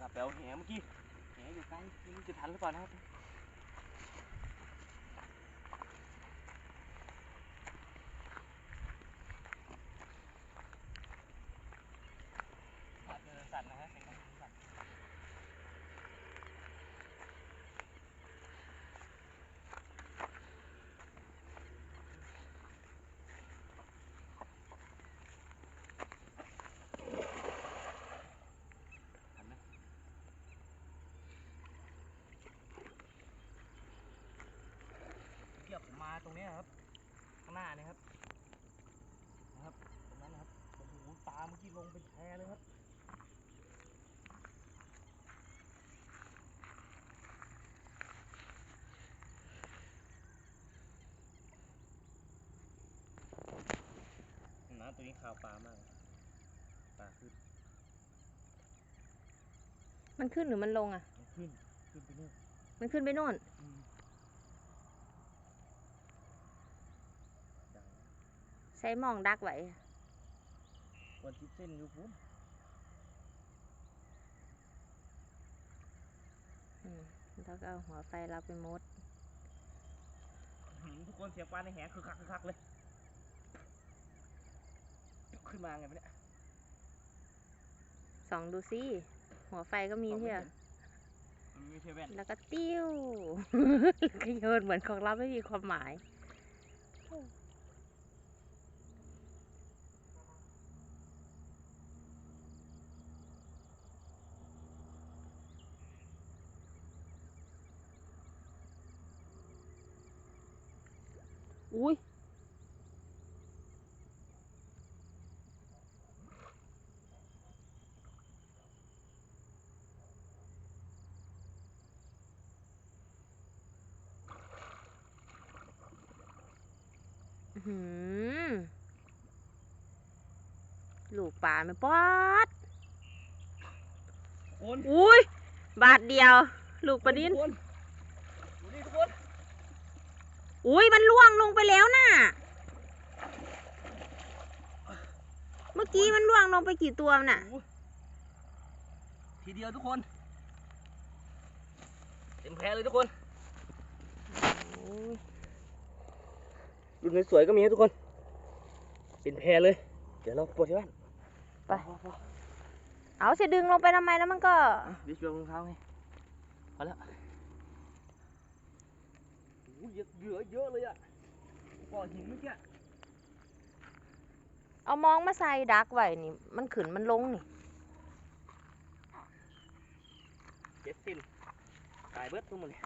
กับแปวแหเมื่อกี้แหอยู่ใกลไม่รู้จะทันหรือเปล่านะครับสั่นเออสั่นนะฮะเสียงมันสั่นทันไหมเทียบผมมา ตรงเนี้ยครับ ข้างหน้าเนี่ยครับ นะครับ ตรงนั้นนะครับ โอ้โห ปลาเมื่อกี้ลงเป็นแพเลยครับน้ำตัวนี้ขาวปลามาก ปลาขึ้น มันขึ้นหรือมันลงอะ มันขึ้น ขึ้นไปนู่น มันขึ้นไปโน่นอืมดัง ใช้หมองดักไว้วันทิศเส้นอยู่พุ่นอืมแล้วก็เอาหัวไฟรับไปมดอื้อหือทุกคนเสียงปลาในแหคือคักคือคักเลย ขึ้นมาไงวะเนี่ยส่องดูสิหัวไฟก็มีส่องไเที่ยห็นมันไม่ใช่แว่นแล้วก็ติ้วแล้วก็โยนเหมือนของเราไม่มีความหมาย อุ้ยอื้อหือลูกปลาไม่ปอดคนอุ้ย บาทเดียว ลูกปลาดิน ทุกคนดูนี่ทุกคน อุ้ยมันล่วงลงไปแล้วน่ะ เมื่อกี้มันล่วงลงไปกี่ตัวน่ะโอ้โหทีเดียวทุกคน เต็มแพเลยทุกคนรุ่นสวยๆก็มีนะทุกคน เป็นแพเลย เดี๋ยวเราปลดที่บ้าน ไปพอพอเอาจะดึงลงไปทำไมแล้วมันก็อะเดี๋ยวช่วยรองเท้าไงพอแล้วโอ้โหเหลือเยอะเลยอะก่อหินเมื่อกี้เอามองมาใส่ดักไว้นี่ มันขึ้นมันลงนี่เจ็ดสินตายเบิดทุกหมดเลย